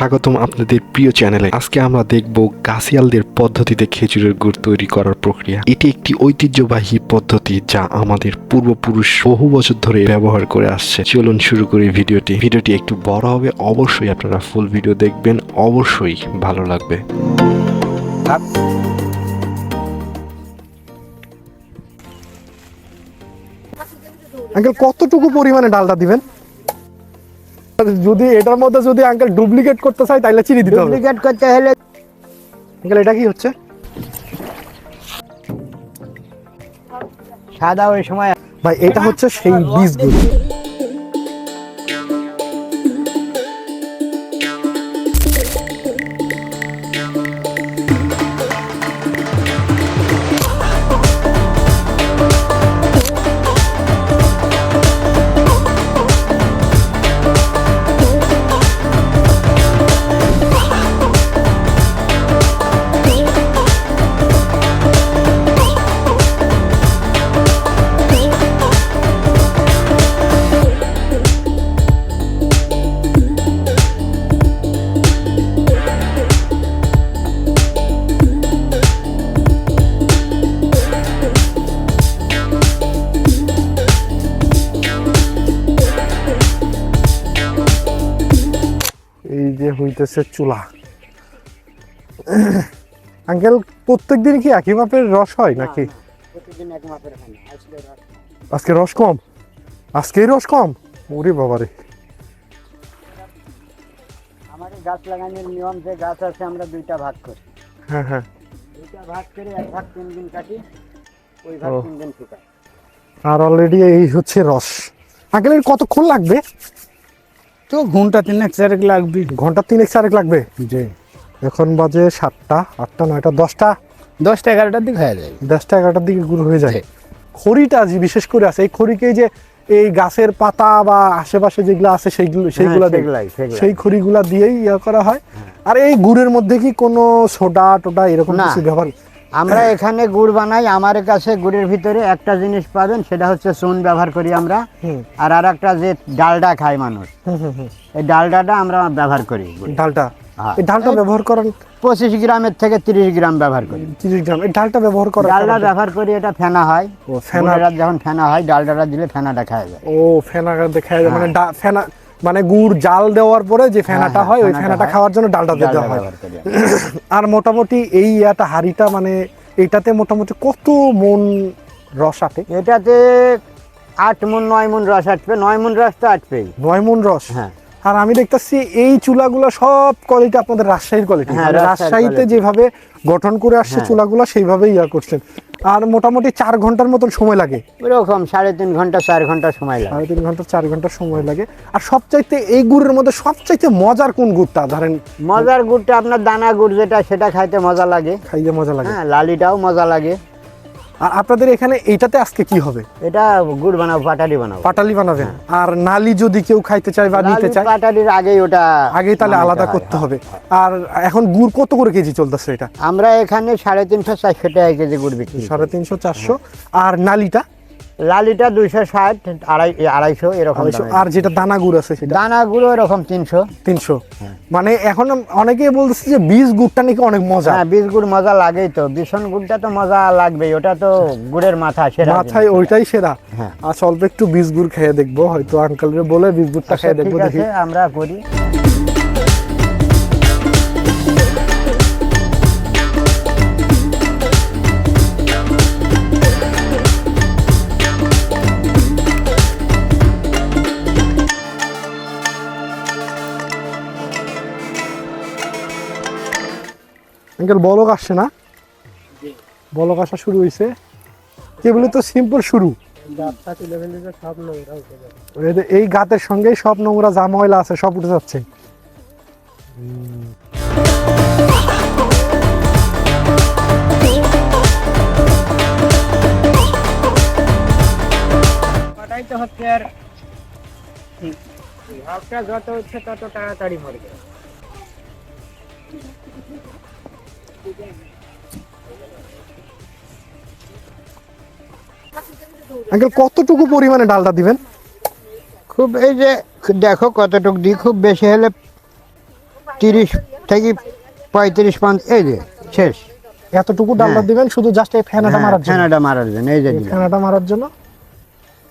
স্বাগতম আপনাদের প্রিয় চ্যানেলে। আজকে আমরা দেখব গাছিয়ালদের পদ্ধতিতে খেজুরের গুড় তৈরি করার প্রক্রিয়া। এটি একটি ঐতিহ্যবাহী পদ্ধতি যা আমাদের পূর্বপুরুষ বহু বছর ধরে ব্যবহার করে আসছে। চলুন শুরু করি ভিডিওটি। ভিডিওটি একটু বড় হবে, অবশ্যই আপনারা ফুল ভিডিও দেখবেন, অবশ্যই ভালো লাগবে। আঙ্কেল, কতটুকু পরিমাণে ডালটা দিবেন? যদি এটার মধ্যে যদি আঙ্কেল ডুপ্লিকেট করতে চাই তাহলে চিনি দিতে হবে। ডুপ্লিকেট করতে হলে আঙ্কেল এটা কি হচ্ছে? সাদা ওই সময় ভাই এটা হচ্ছে সেই বীজগুলো। হইতেছে চুলা। আঙ্কেল প্রত্যেক দিন কি একই মাপের রস হয় নাকি? আজকে রস কম। আজকেই রস কম? ওরে বাবারে। এই গাছ লাগানোর নিয়ম যে গাছ আছে আমরা দুইটা ভাগ করি। হ্যাঁ হ্যাঁ। দুইটা ভাগ করে এক ভাগ তিন দিন কাটি ওই ভাগ তিন দিন শুকাই আর অলরেডি এই হচ্ছে রস। আঙ্কেল কতক্ষণ লাগবে? তো ঘণ্টা তিনেক চারেক লাগবে। ঘণ্টা তিনেক চারেক লাগবে? জি। এখন বাজে সাতটা আটটা নয়টা দশটা? দশটা এগারোটার দিকে হয়ে যায়। দশটা এগারোটার দিকে গুঁড়ো হয়ে যায়। খড়িটা যে বিশেষ করে আছে এই খড়িকে যে এই গাছের পাতা বা আশেপাশে যেগুলো আছে সেইগুলো সেইগুলো সেগুলাই সেগুলাই। সেই খড়িগুলা দিয়েই ইয়া করা হয়। আর এই গুড়ের মধ্যে কি কোনো সোডা টোডা এরকম কিছু ব্যবহার আমরা এখানে গুড় বানাই আমার কাছে গুড়ের ভিতরে একটা জিনিস পাবেন সেটা হচ্ছে চুন ব্যবহার করি আমরা। আর আর একটা যে ডালডা খায় মানুষ এই ডালডাটা আমরা ব্যবহার করি ডালটা হ্যাঁ। এই ডালটা ব্যবহার করেন? পঁচিশ গ্রামের থেকে তিরিশ গ্রাম ব্যবহার করি। তিরিশ গ্রাম। এই ডালটা ব্যবহার করেন ডালডা ব্যবহার করি এটা ফেনা হয়। ও, ফেনা- ফেনা যখন ফেনা হয় ডালডাটা দিলে ফেনাটা খাওয়া যায়। ও ফেনা দেখা যায় মানে ফেনা মানে গুড় জাল দেওয়ার পরে যে ফেনাটা হ্যাঁ, হয় ওই ফেনাটা খাওয়ার জন্য ডালটা দিতে হয়। আর মোটামুটি এই ইয়াটা হাড়িটা মানে এটাতে মোটামুটি কত মন রস আটে? এটাতে আট মন নয় মন রস আটবে নয় মন রস তো আটবেই। নয় মন রস? হ্যাঁ। আর আমি দেখতেছি এই চুলাগুলো সব কোয়ালিটি আপনাদের রাজশাহীর কোয়ালিটি হ্যাঁ, রাজশাহীতে যেভাবে গঠন করে আসছে হ্যাঁ। চুলাগুলো সেইভাবেই ইয়া করছেন। আর মোটামুটি চার ঘণ্টার মতন সময় লাগে। ওরকম সাড়ে তিন ঘণ্টা চার ঘণ্টা সময় লাগে। সাড়ে তিন ঘণ্টা চার ঘণ্টা সময় লাগে। আর সবচাইতে এই গুড়ের মধ্যে সবচাইতে মজার কোন গুড়টা? ধরেন মজার গুড়টা আপনার দানা গুড় যেটা সেটা খাইতে মজা লাগে। খাইতে মজা লাগে। হ্যাঁ লালিটাও মজা লাগে। আর আপনাদের এখানে এইটাতে আজকে কি হবে? এটা গুড় বানাবো পাটালি বানাবো। পাটালি বানাবে আর নালি যদি কেউ খাইতে চায় বা নিতে চায়? পাটালির আগেই ওটা আগেই তাহলে আলাদা করতে হ্যাঁ। হবে। আর এখন গুড় কত করে কেজি চলতেছে এটা? আমরা এখানে সাড়ে তিনশো চারশো টাকা কেজি গুড় বিক্রি করি। সাড়ে তিনশো চারশো। আর নালিটা? লালিটা দুইশো ষাট আড়াই আড়াইশো এরকম আর যেটা দানা গুড় আছে সেটা? দানা গুঁড়ো এরকম তিনশো। তিনশো। হ্যাঁ। মানে এখন অনেকেই বলতেছে যে বীজ গুড়টা নাকি অনেক মজা। হ্যাঁ বীজ গুড় মজা লাগেই তো। ভীষণ গুড়টা তো মজা লাগবেই। ওটা তো গুড়ের মাথা সেরা মাথায়। ওইটাই সেরা। হ্যাঁ। আচ্ছা অল্প একটু বীজ গুড় খেয়ে দেখব। হয়তো আঙ্কেলরে বলে বীজ গুড়টা আচ্ছা, খেয়ে দেখব দেখি। আমরা করি। আঙ্কেল বলক আসছে না? বলক আসা শুরু হয়েছে কেবল তো সিম্পল শুরু। এই গাতের সঙ্গেই সব নোংরা যা ময়লা আছে সব উঠে যাচ্ছে। যত হচ্ছে তত তাড়াতাড়ি মরবে আঙ্কেল কতটুকু পরিমাণে ডালটা দিবেন? খুব এই যে দেখো কতটুক দিই খুব বেশি হলে তিরিশ থেকে পঁয়ত্রিশ পাঁচ এই যে শেষ। এতটুকু ডালটা হ্যাঁ। দিবেন শুধু জাস্ট এই ফ্যানাটা হ্যাঁ, মারার জন্য? ফেনাটা মারার জন্য এই যে ফ্যানাটা মারার জন্য।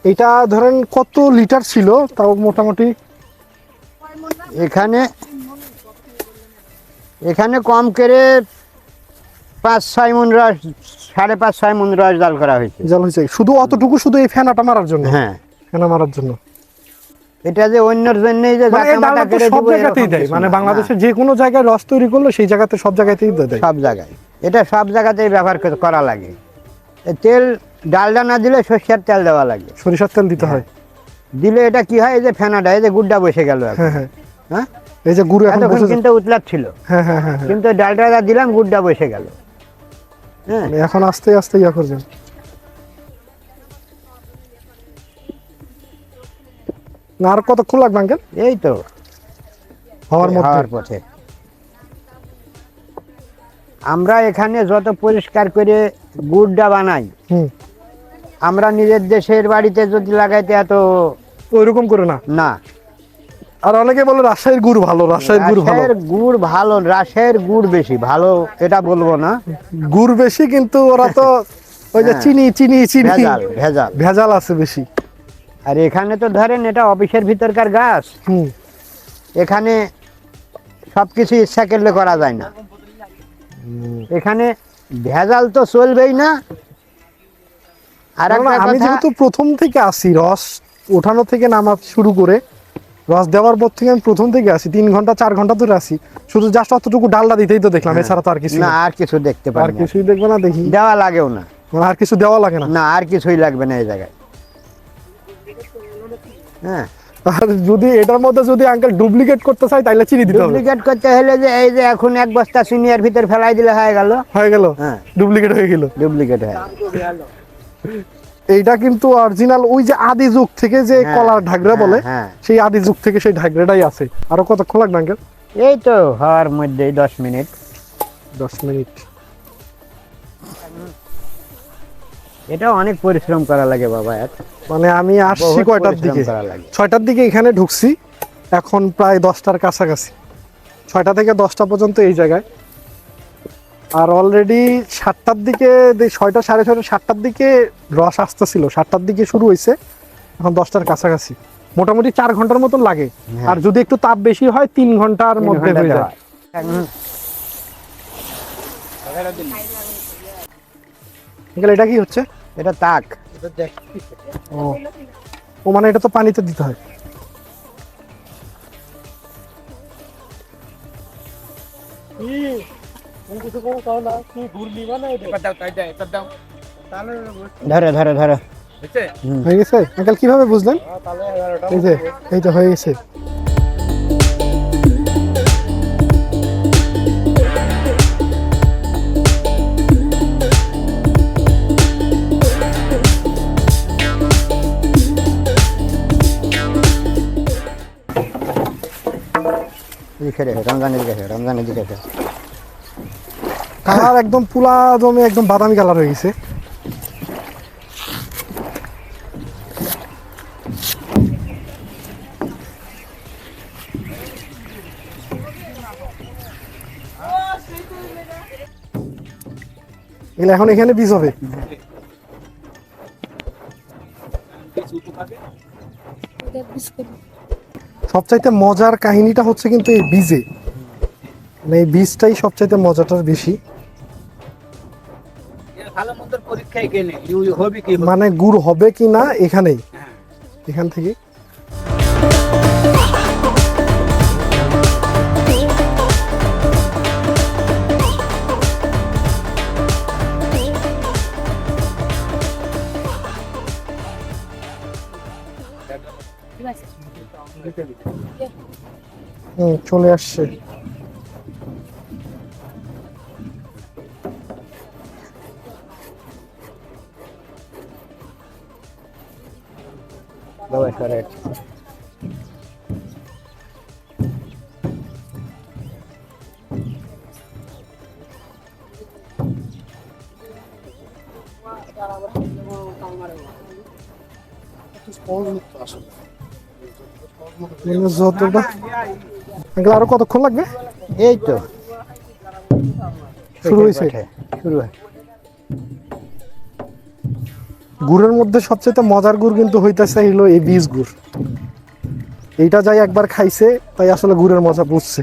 এটা ধরেন কত লিটার ছিল? তাও মোটামুটি এখানে এখানে কম করে পাঁচ ছয় মন রস সাড়ে পাঁচ ছয় মন রস জাল করা হয়েছে। জল হয়েছে। শুধু অতটুকু শুধু এই ফ্যানাটা মারার জন্য? হ্যাঁ। ফ্যানা মারার জন্য? এটা যে অন্যর জন্যই যে মানে সব জায়গাতেই দেয়। মানে না। বাংলাদেশের যে কোনো জায়গায় রস তৈরি করল সেই জায়গাতে সব জায়গাতেই দেয়। হ্যাঁ, সব জায়গায়। এটা সব জায়গাতেই ব্যবহার করা লাগে। তেল ডালডা না দিলে সর্ষের তেল দেওয়া লাগে। সরিষার তেল দিতে হয়। দিলে এটা কি হয়? এই যে ফেনাটা এই যে গুড্ডা বসে গেল হ্যাঁ হ্যাঁ। হ্যাঁ? এই যে গুরু এখন কিন্তু হ্যাঁ হ্যাঁ হ্যাঁ হ্যাঁ। কিন্তু ডালটা দিলাম গুড্ডা বসে গেল। হ্যাঁ। মানে এখন আস্তে আস্তে ইয়া করবেন না আর কতক্ষণ লাগবে আঙ্কেল? এই তো। হওয়ার মধ্যে। হওয়ার পথে। আমরা এখানে যত পরিষ্কার করে গুড়টা বানাই আমরা নিজের দেশের বাড়িতে যদি লাগাইতে এত ওইরকম করে না? না। আর অনেকে বলে রাজশাহীর গুড় ভালো রাজশাহীর গুড় ভালো। গুড় ভালো রাশের গুড় বেশি ভালো এটা বলব না। গুড় বেশি কিন্তু ওরা তো ওই যে হ্যাঁ। চিনি চিনি চিনি। ভেজাল ভেজাল। ভেজাল আছে বেশি। আর এখানে তো ধরেন এটা অফিসের ভিতরকার গাছ। এখানে সব কিছু ইচ্ছা করলে করা যায় না। এখানে ভেজাল তো চলবেই না। আর আমি যেহেতু প্রথম থেকে আসি রস ওঠানো থেকে নামা শুরু করে রস দেওয়ার পর থেকে আমি প্রথম থেকে আসি তিন ঘণ্টা চার ঘণ্টা ধরে আসি শুধু জাস্ট অতটুকু ডালটা দিতেই তো দেখলাম এছাড়া তো আর কিছু না আর কিছু দেখতে আর পারি না। কিছুই দেখবে না দেখি। দেওয়া লাগেও না। আর কিছু দেওয়া লাগে না। না আর কিছুই লাগবে না এই জায়গায়। হ্যাঁ। আর যদি এটার মধ্যে যদি আঙ্কেল ডুপ্লিকেট করতে চাই তাহলে চিনি দিতে হবে। ডুপ্লিকেট করতে হলে যে এই যে এখন এক বস্তা সিনিয়র ভিতর ফেলাই দিলে হয়ে গেল। হয়ে গেল। হ্যাঁ। ডুপ্লিকেট হয়ে গেল। ডুপ্লিকেট হয় এইটা কিন্তু অরিজিনাল ওই যে আদি যুগ থেকে যে হ্যাঁ, কলার ঢাকরা হ্যাঁ, বলে হ্যাঁ। সেই আদি যুগ থেকে সেই ঢাকরাটাই আছে। আরও কতক্ষণ লাগবে আঙ্কেল? এই তো হওয়ার মধ্যেই দশ মিনিট। দশ মিনিট। এটা অনেক পরিশ্রম করা লাগে বাবা এক। মানে আমি আসছি কয়টার দিকে? ছয়টার দিকে এখানে ঢুকছি। এখন প্রায় দশটার কাছাকাছি। ছয়টা থেকে দশটা পর্যন্ত এই জায়গায়। আর অলরেডি সাতটার দিকে ছয়টা সাড়ে ছয়টা সাতটার দিকে রস আসতেছিল। সাতটার দিকে শুরু হয়েছে এখন দশটার কাছাকাছি। মোটামুটি চার ঘণ্টার মতন লাগে। হ্যাঁ। আর যদি একটু তাপ বেশি হয় তিন ঘণ্টার মধ্যে হয়ে যায়। এটা কি হচ্ছে? এটা তাক। ও। ও মানে এটা তো পানিতে দিতে হয়। ধরে ধরে ধরে। হয়ে গেছে? আঙ্কেল কীভাবে বুঝলেন? এই যে এই তো হয়ে গেছে। দিকে রমজানের দিকে রমজানের দিকে রে। কালার একদম পুলা জমে একদম বাদামি কালার হয়ে গেছে। এগুলো এখন এখানে বীজ হবে। সবচাইতে মজার কাহিনীটা হচ্ছে কিন্তু এই বীজে। মানে এই বীজটাই সবচাইতে মজাটার বেশি। ভালো মন্দের পরীক্ষায় গেলে হবে কি মানে গুড় হবে কি না এখানেই? এখান থেকে? হুম চলে আসছে। বাবা সরে। মানে যতটা আঙ্কেল আরও কতক্ষণ লাগবে এই তো শুরু হয়েছে শুরু হয় গুড়ের মধ্যে সবচেয়ে মজার গুড় কিন্তু হইতেছে হইল এই বীজ গুড়। এইটা যাই একবার খাইছে, তাই আসলে গুড়ের মজা বুঝছে।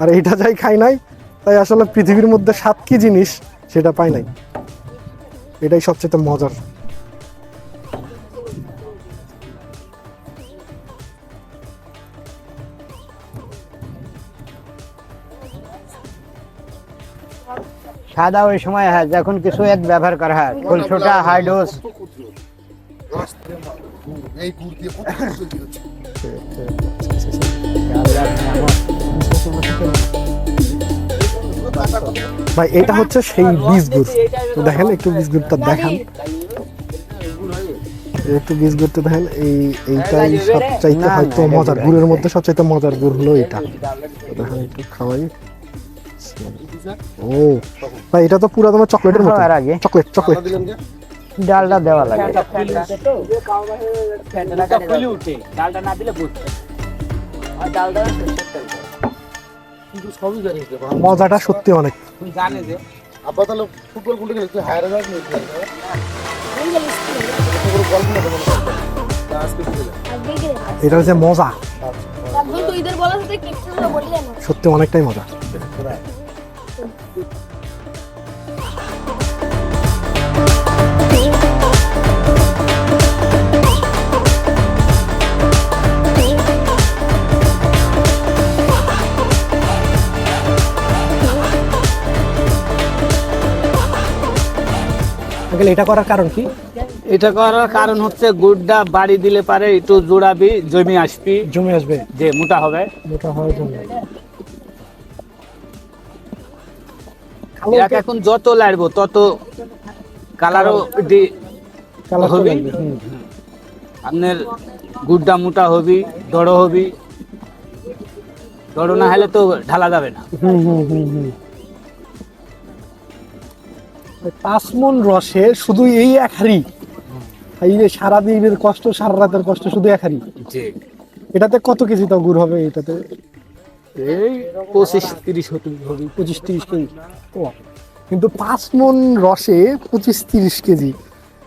আর এইটা যাই খাই নাই, তাই আসলে পৃথিবীর মধ্যে সাত কি জিনিস সেটা পাই নাই। এটাই সবচেয়ে মজার। সাদা ওই সময় হয়, যখন কিছু এক ব্যবহার করা হয় কলসোটা হাইডোস ভাই এটা হচ্ছে সেই বীজ গুড় তো দেখেন একটু বীজ গুড়টা দেখান। একটু বীজ গুড়টা দেখেন এই এইটাই সবচাইতে হয়তো মজার গুড়, গুড়ের মধ্যে সবচাইতে মজার গুড় হলো এটা। দেখেন একটু খাওয়াই। ও ভাই এটা তো পুরো তোমার চকলেটের মতো। Chocolate chocolate. ডালটা দেওয়া লাগে। ডালটা না দিলে। মজাটা সত্যি অনেক। তুমি জানে যে আব্বা তাহলে ফুটবল ফুটে গেলে তুই হায়ার যাস নি গল্প না তোমার আজকে ফুটে যা। এটা যে মজা একদম তো ঈদের বলার সাথে কিপটা বললেন সত্যি অনেকটাই মজা। আঙ্কেল এটা করার কারণ কি? এটা করার কারণ হচ্ছে গুড়টা বাড়ি দিলে পারে একটু জোড়াবি জমি আসবি। জমে আসবে। যে মোটা হবে। মোটা হওয়ার জন্য এখন যত লাড়বো তত কালারও দি- কালার হবে। আপনার গুড়টা মোটা হবি দড় হবি। দড় না হলে তো ঢালা যাবে না। হুম হুম হুম। পাঁচ মন রসে শুধু এই এক হাড়ি। এই যে সারাদিনের কষ্ট সারা রাতের কষ্ট শুধু এক হাড়ি। এটাতে কত কেজি তাও গুড় হবে এটাতে? এই পঁচিশ তিরিশ হতে হবে। পঁচিশ তিরিশ কেজি। কিন্তু পাঁচ মন রসে পঁচিশ তিরিশ কেজি।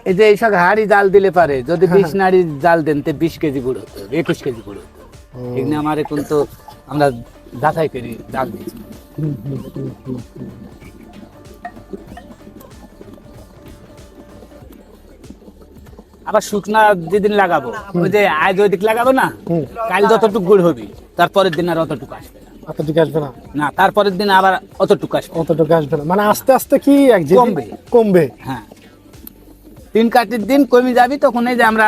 এই যে এইসব হাড়ি জাল দিলে পারে। যদি বিশ নাড়ি জাল দেন তো বিশ কেজি গুড় হতো একুশ কেজি গুড় হতো এখানে আমার এখন তো আমরা যাচাই করি জাল দিচ্ছি। আবার শুকনা যেদিন লাগাবো ওই যে আজ ওইদিক লাগাবো না। কাল যতটুকু গুড় হবে তারপরের দিন আর অতটুকু আসবে অতটুকু আসবে না? না তারপরের দিন আবার অতটুকু আসবে। অতটুকু আসবে না। মানে আস্তে আস্তে কি এক কমবে। কমবে? হ্যাঁ। তিন কাটির দিন কমে যাবি তখন এই যে আমরা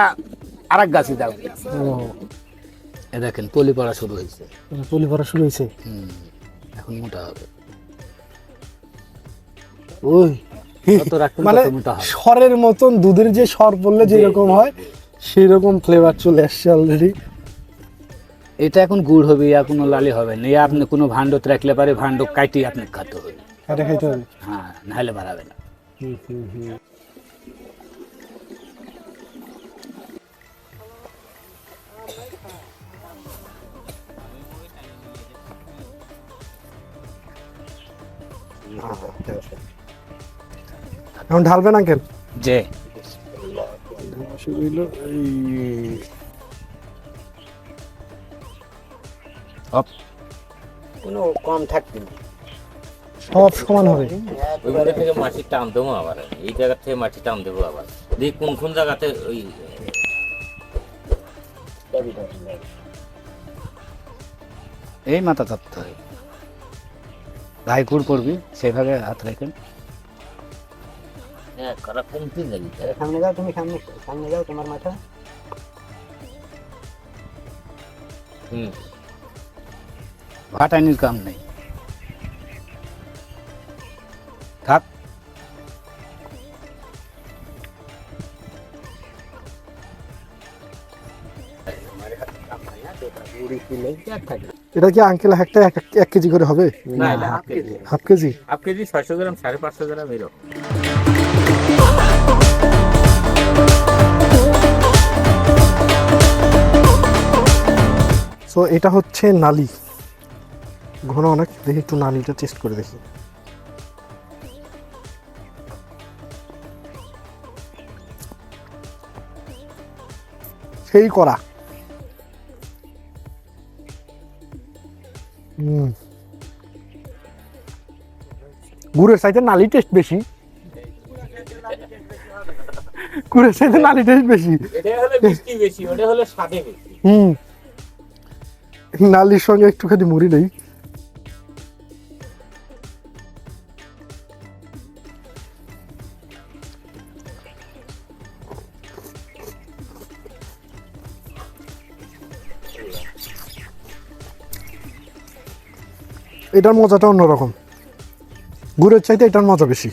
আর এক গাছে যাব। এ দেখেন পলি পড়া শুরু হয়েছে। পলি ভরা শুরু হয়েছে? হুম, এখন মোটা হবে। ওই। মানে তত স্বরের মতন দুধের যে স্বর বললে যেরকম হয় সেই রকম ফ্লেভার চলে আসছে অলরেডি এটা এখন গুড় হবে ইয়া কোনো লালি হবে না। ইয়া আপনি কোনো ভান্ডত রাখলে পারে ভান্ড কাটি আপনি খাতে হবে। এটা খাইতে হবে? হ্যাঁ নাহলে বাড়াবে না। এখন ঢালবেন আঙ্কেল? যে কোনো কম থাকবে না। সব সমান হবে। ওই জায়গা থেকে মাটি টান দেবো আবার। এই জায়গা থেকে মাটি টান দেবো আবার। দেখি কোন কোন জায়গাতে ওই এই মাথা চাপতে হয় ভাই গুড় পড়বি সেভাবে হাত রাখেন। হ্যাঁ করা কমতে যাবি সামনে যাও তুমি সামনে সামনে যাও তোমার মাথা হুম ভাটানির কাম নেই থাক এটা কি আঙ্কেল একটা এক এক কেজি করে হবে না এটা half kg half kg half kg ছয়শো গ্রাম সাড়ে পাঁচশো গ্রাম এরকম সো এটা হচ্ছে নালি। ঘন অনেক দেখি একটু নালিটা টেস্ট করে দেখি। সেই করা। হুম। গুড়ের সাইডে নালি টেস্ট বেশি। গুড়ের সাইডে নালি টেস্ট বেশি। এটা হলো মিষ্টি বেশি ওটা হলো স্বাদে বেশি। হুম। নালির সঙ্গে একটুখানি মুড়ি নেই। এটার মজাটা অন্যরকম। গুড়ের চাইতে এটার মজা বেশি।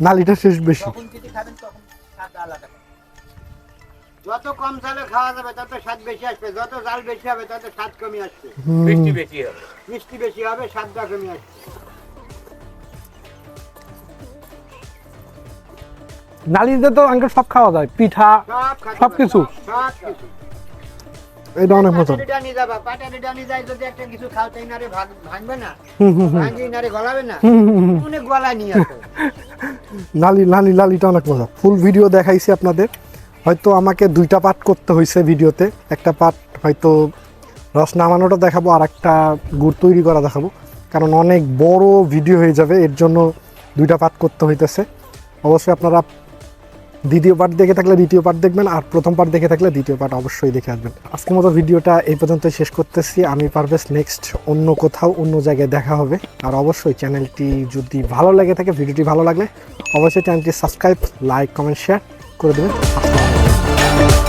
নালিটা শেষ বেশি। যত কম চালে খাওয়া যাবে তত স্বাদ বেশি আসবে। যত জাল বেশি হবে তত স্বাদ কমে আসবে। মিষ্টি বেশি হবে। মিষ্টি বেশি হবে স্বাদটা কমে আসবে। নালিতে তো আঙ্কেল সব খাওয়া যায় পিঠা সব কিছু? সব কিছু। এটা অনেক মজা পাটালিটা যাবা নিয়ে যাই যদি একটা কিছু খাও তাই নারে ভাগ ভাঙবে না? ভাঙি নারে গলাবে না? অনেক গলায় নিয়ে আসো। লালি লালি লালিটা অনেক মজা ফুল ভিডিও দেখাইছি আপনাদের। হয়তো আমাকে দুইটা পার্ট করতে হয়েছে ভিডিওতে। একটা পার্ট হয়তো রস নামানোটা দেখাবো আর একটা গুড় তৈরি করা দেখাবো। কারণ অনেক বড় ভিডিও হয়ে যাবে, এর জন্য দুইটা পার্ট করতে হইতেছে। অবশ্যই আপনারা দ্বিতীয় পার্ট দেখে থাকলে দ্বিতীয় পার্ট দেখবেন, আর প্রথম পার্ট দেখে থাকলে দ্বিতীয় পার্ট অবশ্যই দেখে আসবেন। আজকের মতো ভিডিওটা এই পর্যন্ত শেষ করতেছি। আমি পারভেজ নেক্সট অন্য কোথাও, অন্য জায়গায় দেখা হবে। আর অবশ্যই চ্যানেলটি যদি ভালো লেগে থাকে, ভিডিওটি ভালো লাগলে অবশ্যই চ্যানেলটি সাবস্ক্রাইব, লাইক, কমেন্ট, শেয়ার। করে দেবেন আসসালামু আলাইকুম।